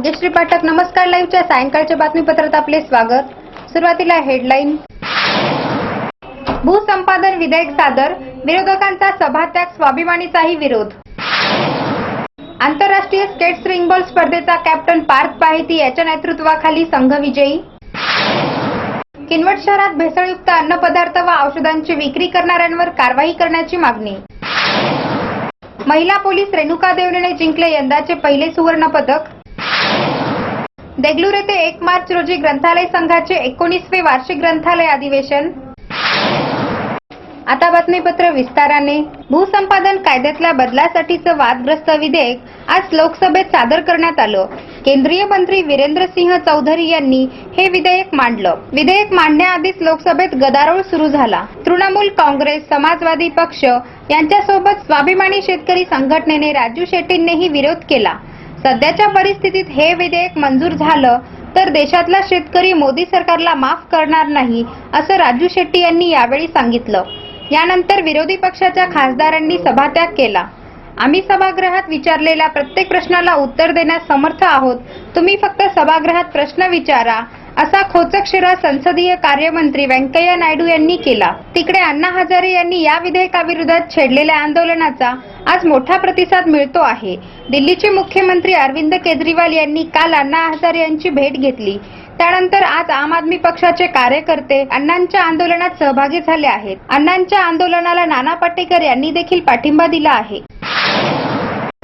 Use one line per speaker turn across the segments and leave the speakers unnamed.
भाग्यश्री पाठक नमस्कार लाईव्हच्या सायंकाळच्या बातमीपत्रात आपले स्वागत. सुरुवातीला हेडलाईन. भूसंपादन विधेयक सादर. विरोधकांचा सभात्याग स्वाभिमानीचाही विरोध. आंतरराष्ट्रीय स्केट स्विंगबॉल स्पर्धेचा कॅप्टन पार्थ पाहिती याच्या नेतृत्वाखाली संघ विजयी. किनवट शहरात भेसळयुक्त अन्नपदार्थ व औषधांची विक्री करणाऱ्यांवर कारवाई करण्याची मागणी. महिला पोलीस रेणुका देवरेने जिंकले यंदाचे पहिले सुवर्ण पदक देगलूर येथे एक मार्च रोजी ग्रंथालय संघाचे एकोणीसवे वार्षिक ग्रंथालय अधिवेशन. आता बातमीपत्र विस्ताराने. भूसंपादन कायद्यातल्या बदलासाठीचं वादग्रस्त विधेयक आज लोकसभेत सादर करण्यात आलं. केंद्रीय मंत्री वीरेंद्र सिंह चौधरी यांनी हे विधेयक मांडलं. विधेयक मांडण्याआधीच लोकसभेत गदारोळ सुरू झाला. तृणमूल काँग्रेस समाजवादी पक्ष यांच्यासोबत स्वाभिमानी शेतकरी संघटनेने राजू शेट्टींनीही विरोध केला. सध्याच्या परिस्थितीत हे विधेयक मंजूर झालं तर देशातला शेतकरी मोदी सरकारला माफ करणार नाही असं राजू शेट्टी यांनी यावेळी सांगितलं. यानंतर विरोधी पक्षाच्या खासदारांनी सभात्याग केला. आम्ही सभागृहात विचारलेल्या प्रत्येक प्रश्नाला उत्तर देण्यास समर्थ आहोत. तुम्ही फक्त सभागृहात प्रश्न विचारा. असा खोचक शिरा संसदीय कार्यमंत्री व्यंकय्या नायडू यांनी केला. तिकडे अण्णा हजारे यांनी या विधेयकाविरोधात छेडलेल्या आंदोलनाचा आज मोठा प्रतिसाद मिळतो आहे. दिल्लीचे मुख्यमंत्री अरविंद केजरीवाल यांनी काल अण्णा हजारे यांची भेट घेतली. त्यानंतर आज आम आदमी पक्षाचे कार्यकर्ते अण्णांच्या आंदोलनात सहभागी झाले आहेत. अण्णांच्या आंदोलनाला नाना पाटेकर यांनी देखील पाठिंबा दिला आहे.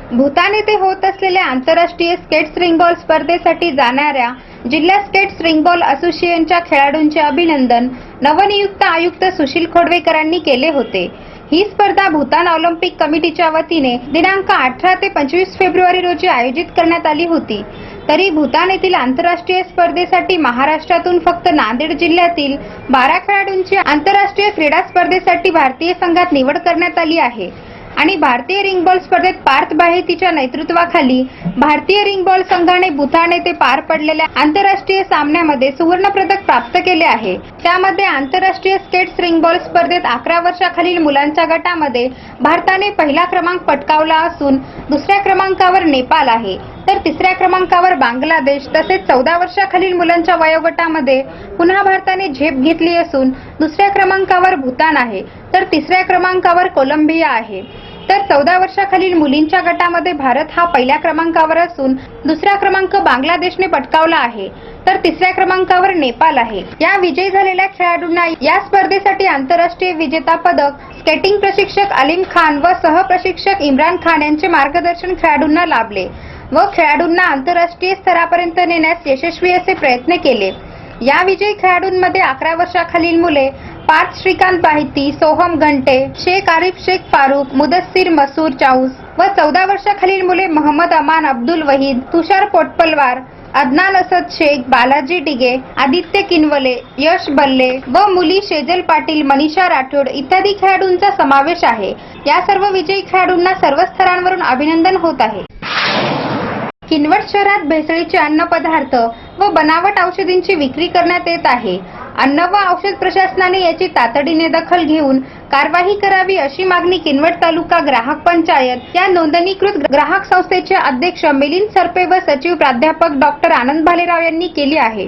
भूतान येथे होत असलेल्या आंतरराष्ट्रीय स्केट स्ट्रिंगबॉल स्पर्धेसाठी जाणाऱ्या जिल्हा स्केट स्ट्रिंगबॉल असोसिएशनच्या खेळाडूंचे अभिनंदन नवनियुक्त आयुक्त सुशील खोडवेकरांनी केले होते. ही स्पर्धा भूतान ऑलिम्पिक कमिटीच्या वतीने दिनांक अठरा ते पंचवीस फेब्रुवारी रोजी आयोजित करण्यात आली होती. तरी भूतान येथील आंतरराष्ट्रीय स्पर्धेसाठी महाराष्ट्रातून फक्त नांदेड जिल्ह्यातील बारा खेळाडूंची आंतरराष्ट्रीय क्रीडा स्पर्धेसाठी भारतीय संघात निवड करण्यात आली आहे. आणि भारतीय रिंगबॉल स्पर्धेत पार्थ बाहेतीच्या नेतृत्वाखाली भारतीय रिंगबॉल संघाने भूतान येथे पार पडलेल्या आंतरराष्ट्रीय सामन्यामध्ये सुवर्ण पदक प्राप्त केले आहे. त्यामध्ये आंतरराष्ट्रीय स्केट्स रिंगबॉल स्पर्धेत अकरा वर्षाखालील मुलांच्या गटामध्ये भारताने पहिला क्रमांक पटकावला असून दुसऱ्या क्रमांकावर नेपाळ आहे. तर तिसऱ्या क्रमांकावर बांगलादेश तसेच चौदा वर्षाखालील मुलांच्या वयोगटामध्ये पुन्हा भारताने झेप घेतली असून दुसऱ्या क्रमांकावर भूतान आहे. तर तिसऱ्या क्रमांकावर कोलंबिया आहे. तर चौदा वर्षाखालील मुलींच्या गटामध्ये भारत हा पहिल्या क्रमांकावर असून दुसरा क्रमांक बांगलादेशने पटकावला आहे. तर तिसऱ्या क्रमांकावर नेपाळ आहे. या विजयी झालेल्या खेळाडूंना या स्पर्धेसाठी आंतरराष्ट्रीय विजेता पदक स्केटिंग प्रशिक्षक अलीम खान व सहप्रशिक्षक इम्रान खान यांचे मार्गदर्शन खेळाडूंना लाभले व खेळाडूंना आंतरराष्ट्रीय स्तरापर्यंत नेण्यास यशस्वी असे प्रयत्न केले. या विजयी खेळाडूंमध्ये अकरा वर्षाखालील मुले पार्थ श्रीकांत बाहिती सोहम घंटे शेख आरिफ शेख फारुख मुदस्सीर मसूर चाऊस व चौदा वर्षाखालील मुले मोहम्मद अमान अब्दुल वहीद तुषार पोटपलवार अदनान असद शेख बालाजी डिगे आदित्य किनवले यश बल्ले व मुली शेजल पाटील मनीषा राठोड इत्यादी खेळाडूंचा समावेश आहे. या सर्व विजयी खेळाडूंना सर्व स्तरांवरून अभिनंदन होत आहे. किनवट शहरात भेसळीचे अन्नपदार्थ व बनावट औषधींची विक्री करण्यात येत आहे. अन्न व औषध प्रशासनाने याची तातडीने दखल घेऊन कारवाई करावी अशी मागणी किनवट तालुका ग्राहक पंचायत या नोंदणीकृत ग्राहक संस्थेचे अध्यक्ष मिलिंद सरपे व सचिव प्राध्यापक डॉक्टर आनंद भालेराव यांनी केली आहे.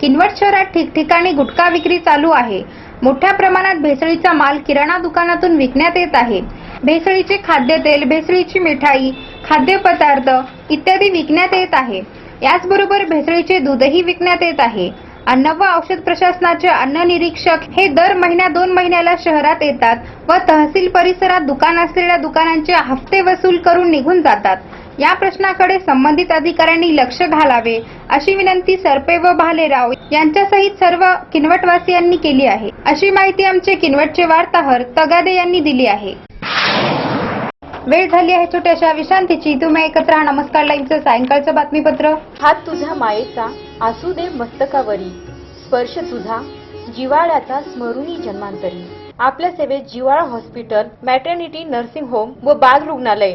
किनवट शहरात ठिकठिकाणी गुटखा विक्री चालू आहे. मोठ्या प्रमाणात भेसळीचा माल किराणा दुकानातून विकण्यात येत आहे. भेसळीचे खाद्यतेल भेसळीची मिठाई खाद्यपदार्थ इत्यादी विकण्यात येत आहे. याचबरोबर भेसळीचे दूधही विकण्यात येत आहे. अन्न व औषध प्रशासनाचे अन्न निरीक्षक हे दर महिन्या दोन महिन्याला शहरात येतात व तहसील परिसरात दुकान असलेल्या दुकानांचे हप्ते वसूल करून निघून जातात. या प्रश्नाकडे संबंधित अधिकाऱ्यांनी लक्ष घालावे अशी विनंती सरपे व भालेराव यांच्यासहित सर्व किनवटवासियांनी केली आहे. अशी माहिती आमचे किनवटचे वार्ताहर तगादे यांनी दिली आहे. वेळ झाली आहे छोट्याशा विश्रांतीची. तुम्ही एकत्र नमस्कार. लाईव्हचं सायंकाळचं बातमीपत्र.
हात तुझ्या मायेचा असू दे मस्तकावरी. स्पर्श तुझा जिवाळ्याचा स्मरुणी जन्मांतरी. आपल्या सेवेत जिवाळा हॉस्पिटल मॅटर्निटी नर्सिंग होम व बाल रुग्णालय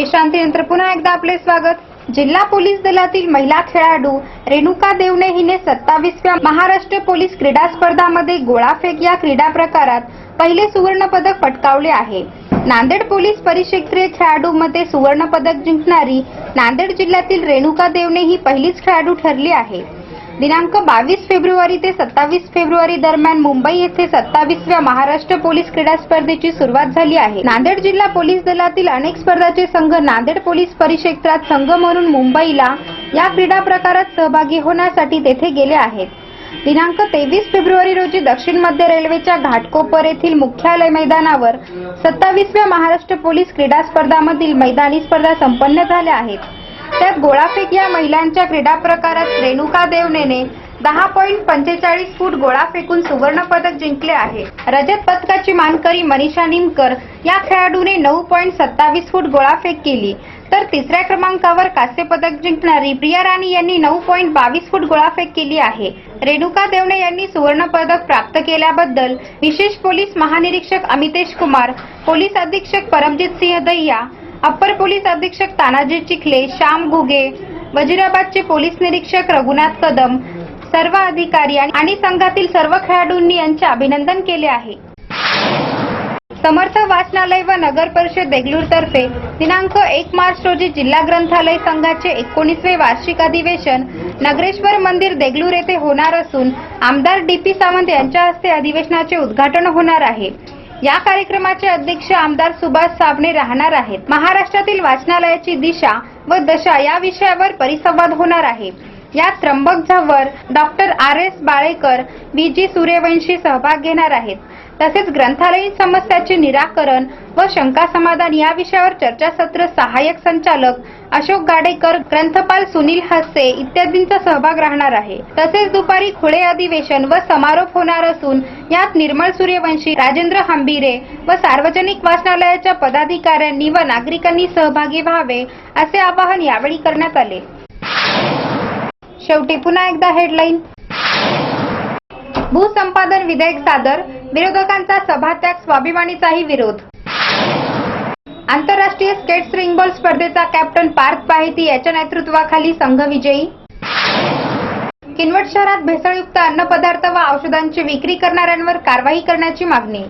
विश्रांतीनंतर पुन्हा एकदा आपले स्वागत. जिल्हा पोलीस दलातील महिला खेळाडू रेणुका देवणे हिने सत्तावीसव्या महाराष्ट्र पोलीस क्रीडा स्पर्धामध्ये गोळाफेक या क्रीडा प्रकारात पहिले सुवर्ण पदक पटकावले आहे. नांदेड पोलीस परिक्षेत्रीय खेळाडूमध्ये सुवर्ण पदक जिंकणारी नांदेड जिल्ह्यातील रेणुका देवणे ही पहिलीच खेळाडू ठरली आहे. दिनांक बावीस फेब्रुवारी ते सत्तावीस फेब्रुवारी दरम्यान मुंबई येथे सत्तावीसव्या महाराष्ट्र पोलीस क्रीडा स्पर्धेची सुरुवात झाली आहे. नांदेड जिल्हा पोलीस दलातील अनेक स्पर्धाचे संघ नांदेड पोलीस परिक्षेत्रात संघ म्हणून मुंबईला या क्रीडा प्रकारात सहभागी होण्यासाठी तेथे गेले आहेत. दिनांक तेवीस फेब्रुवारी रोजी दक्षिण मध्य रेल्वेच्या घाटकोपर येथील मुख्यालय मैदानावर सत्तावीसव्या महाराष्ट्र पोलीस क्रीडा स्पर्धामधील मैदानी स्पर्धा संपन्न झाल्या आहेत. त्यात गोळाफेक या महिलांच्या क्रीडा प्रकारात रेणुका देवनेने दहा पॉईंट पंचेचाळीस फूट गोळा फेकून सुवर्ण पदक जिंकले आहे. रजत पदकाची मानकरी मनीषा निमकर या खेळाडूने नऊ पॉईंट सत्तावीस फूट गोळाफेक केली. तर तिसऱ्या क्रमांकावर कांस्य पदक जिंकणारी प्रिया राणी यांनी नऊ पॉईंट बावीस फूट गोळाफेक केली आहे. रेणुका देवणे यांनी सुवर्ण पदक प्राप्त केल्याबद्दल विशेष पोलीस महानिरीक्षक अमितेश कुमार पोलीस अधीक्षक परमजित सिंह दहिया अप्पर पोलीस अधीक्षक तानाजी चिखले श्याम घुगे वजिराबादचे पोलीस निरीक्षक रघुनाथ कदम सर्व अधिकारी आणि संघातील सर्व खेळाडूंनी यांचे अभिनंदन केले आहे. समर्थ वाचनालय व नगर परिषद देगलूर तर्फे दिनांक एक मार्च रोजी जिल्हा ग्रंथालय संघाचे एकोणीसवे वार्षिक अधिवेशन नगरेश्वर मंदिर देगलूर येथे होणार असून आमदार डी पी सावंत यांच्या हस्ते अधिवेशनाचे उद्घाटन होणार आहे. या कार्यक्रमाचे अध्यक्ष आमदार सुभाष साबणे राहणार आहेत. महाराष्ट्रातील वाचनालयाची दिशा व दशा या विषयावर परिसंवाद होणार आहे. यात Trimbak Zawar doctor R S Balekar B G Suryavanshi सहभाग घेणार आहेत. तसेच ग्रंथालयीन समस्याचे निराकरण व शंका समाधान या विषयावर चर्चासत्र सहाय्यक संचालक अशोक गाडेकर ग्रंथपाल सुनील हस्से इत्यादींचा सहभाग राहणार आहे. तसेच दुपारी खुळे अधिवेशन व समारोप होणार असून यात निर्मळ सूर्यवंशी राजेंद्र हंबिरे व सार्वजनिक वाचनालयाच्या पदाधिकाऱ्यांनी व नागरिकांनी सहभागी व्हावे असे आवाहन यावेळी करण्यात आले. शेवटी पुन्हा एकदा हेडलाईन भूसंपादन विधेयक सादर विरोधकांचा सभात्याग स्वाभिमानीचाही विरोध. आंतरराष्ट्रीय स्केट स्ट्रिंगबॉल स्पर्धेचा कॅप्टन पार्थ पाहिती याच्या नेतृत्वाखाली संघ विजयी. किनवट शहरात भेसळयुक्त अन्नपदार्थ व औषधांची विक्री करणाऱ्यांवर कारवाई करण्याची मागणी.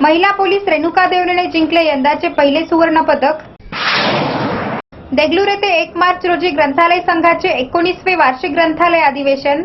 महिला पोलीस रेणुका देवरेने जिंकले यंदाचे पहिले सुवर्ण पदक. देगलूर येथे एक मार्च रोजी ग्रंथालय संघाचे एकोणीसवे वार्षिक ग्रंथालय अधिवेशन.